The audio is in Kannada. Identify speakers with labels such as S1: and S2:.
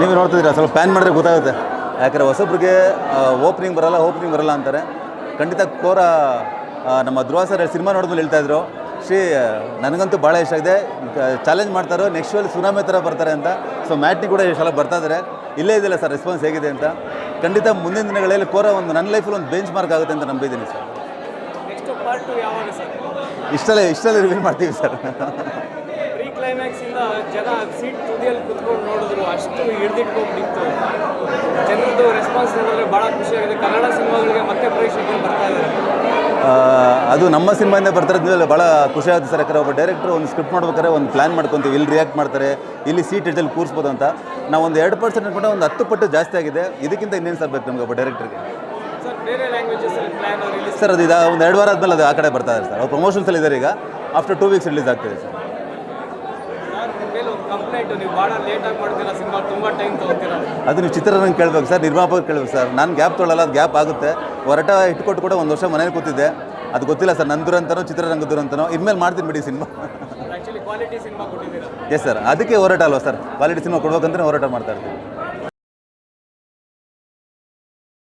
S1: ನೀವು ನೋಡ್ತಿದ್ದೀರಾ ಸ್ವಲ್ಪ ಪ್ಯಾನ್ ಮಾಡಿದ್ರೆ ಗೊತ್ತಾಗುತ್ತೆ. ಯಾಕಂದರೆ ಹೊಸಬ್ರಿಗೆ ಓಪನಿಂಗ್ ಬರಲ್ಲ ಓಪನಿಂಗ್ ಬರಲ್ಲ ಅಂತಾರೆ. ಖಂಡಿತ ಕೋರ ನಮ್ಮ ಧ್ರುವ ಸರ್ ಸಿನಿಮಾ ನೋಡಿದ್ಮೇಲೆ ಹೇಳ್ತಾ ಇದ್ರು. ಶ್ರೀ ನನಗಂತೂ ಭಾಳ ಇಷ್ಟ ಆಗಿದೆ. ಚಾಲೆಂಜ್ ಮಾಡ್ತಾರೋ ನೆಕ್ಸ್ಟ್ ಅಲ್ಲಿ ಸುನಾಮಿ ಥರ ಬರ್ತಾರೆ ಅಂತ. ಸೊ ಮ್ಯಾಟ್ನಿ ಕೂಡ ಎಷ್ಟು ಸಲ ಬರ್ತಾ ಇದ್ದಾರೆ ಇಲ್ಲೇ ಇದೆಯಲ್ಲ ಸರ್ ರೆಸ್ಪಾನ್ಸ್ ಹೇಗಿದೆ ಅಂತ. ಖಂಡಿತ ಮುಂದಿನ ದಿನಗಳಲ್ಲಿ ಕೋರ ಒಂದು ನನ್ನ ಲೈಫಲ್ಲಿ ಒಂದು ಬೆಂಚ್ ಮಾರ್ಕ್ ಆಗುತ್ತೆ ಅಂತ ನಂಬಿದ್ದೀನಿ ಸರ್ ಇಷ್ಟಲ್ಲೇ ಇಷ್ಟಲ್ಲೇ ರಿವೀಲ್ ಮಾಡ್ತೀವಿ ಸರ್
S2: ಕ್ಲೈಮ್ಯಾಕ್ಸ್ ಇಂದ ಜನ ಸೀಟ್ ತುದಿಯಲ್ಲಿ ಕುತ್ಕೊಂಡು ನೋಡಿದ್ರು. ಅಷ್ಟು ಹಿಡಿದಿಟ್ಕೊಂಡ್ಬಿಟ್ಟಿತ್ತು ಜನರದ್ದು ರೆಸ್ಪಾನ್ಸ್ ನೋಡಿದ್ರೆ ಭಾಳ ಖುಷಿಯಾಗಿದೆ ಕನ್ನಡ ಸಿನಿಮಾಗಳಿಗೆ ಮತ್ತೆ ಪ್ರೇಕ್ಷಕರು ಬರ್ತಾ ಇದ್ದಾರೆ.
S1: ಅದು ನಮ್ಮ ಸಿನಿಮಾಯಿಂದ ಬರ್ತಾರೆ ಮೇಲೆ ಭಾಳ ಖುಷಿ ಆಗುತ್ತೆ ಸರ್. ಯಾಕಂದರೆ ಒಬ್ಬ ಡೈರೆಕ್ಟ್ರು ಒಂದು ಸ್ಕ್ರಿಪ್ಟ್ ಮಾಡ್ಬೇಕಾದ್ರೆ ಒಂದು ಪ್ಲ್ಯಾನ್ ಮಾಡ್ಕೊತೀವಿ. ಇಲ್ಲಿ ರಿಯಾಕ್ಟ್ ಮಾಡ್ತಾರೆ ಇಲ್ಲಿ ಸೀಟ್ ಎಡ್ಜಲ್ಲಿ ಕೂರಿಸ್ಬೋದು ಅಂತ. ನಾವು ಒಂದು ಎರಡು ಪರ್ಸೆಂಟ್ ಅನ್ಕೊಂಡೆ ಒಂದು ಹತ್ತು ಪಟ್ಟು ಜಾಸ್ತಿ ಆಗಿದೆ. ಇದಕ್ಕಿಂತ ಇನ್ನೇನು ಸರ್ ಬೇಕು ನಮಗೆ ಒಬ್ಬ ಡೈರೆಕ್ಟ್ರಿಗೆ
S2: ಸರ್ ಬೇರೆ ಲ್ಯಾಂಗ್ವೇಜಸ್ ಪ್ಲಾನ್ ರಿಲೀಸ್
S1: ಸರ್ ಅದು ಇದು ಒಂದು ಎರಡು ವಾರ ಆದಮೇಲೆ ಅದು ಆ ಕಡೆ ಬರ್ತಾ ಇದೆ ಸರ್. ಅವ್ರು ಪ್ರಮೋಷನ್ಸಲ್ಲಿ ಇದ್ದಾರೆ ಈಗ. ಆಫ್ಟರ್ ಟೂ ವೀಕ್ಸ್ ರಿಲೀಸ್ ಆಗ್ತಿದೆ ಸರ್
S2: ಸರ್ ಮೇಲೆ ಒಂದು ಕಂಪ್ಲೇಂಟ್ ನೀವು ಭಾಳ ಲೇಟಾಗಿ ಮಾಡ್ತೀರಾ ಸಿನಿಮಾ ತುಂಬ ಟೈಮ್ ತೊಗೊತೀರಾ
S1: ಅದು ನೀವು ಚಿತ್ರರಂಗ ಕೇಳ್ಬೇಕು ಸರ್ ನಿರ್ಮಾಪಕ ಕೇಳ್ಬೇಕು ಸರ್. ನಾನು ಗ್ಯಾಪ್ ತೊಳಲ್ಲ ಅದು ಗ್ಯಾಪ್ ಆಗುತ್ತೆ. ಹೊರಟ ಇಟ್ಕೊಟ್ಟು ಕೂಡ ಒಂದು ವರ್ಷ ಮನೇಲಿ ಕೂತಿದ್ದೆ. ಅದು ಗೊತ್ತಿಲ್ಲ ಸರ್ ನನ್ನ ದುರಂತನೋ ಚಿತ್ರರಂಗ ದುರಂತನೋ ಇನ್ಮೇಲೆ ಮಾಡ್ತೀನಿ ಬಿಡಿ ಸಿನಿಮಾ. ಎಸ್ ಸರ್ ಅದಕ್ಕೆ ಹೋರಾಟ ಅಲ್ವಾ ಸರ್? ಕ್ವಾಲಿಟಿ ಸಿನಿಮಾ ಕೊಡ್ಬೇಕಂತ ಹೋರಾಟ ಮಾಡ್ತಾ ಇರ್ತೀವಿ.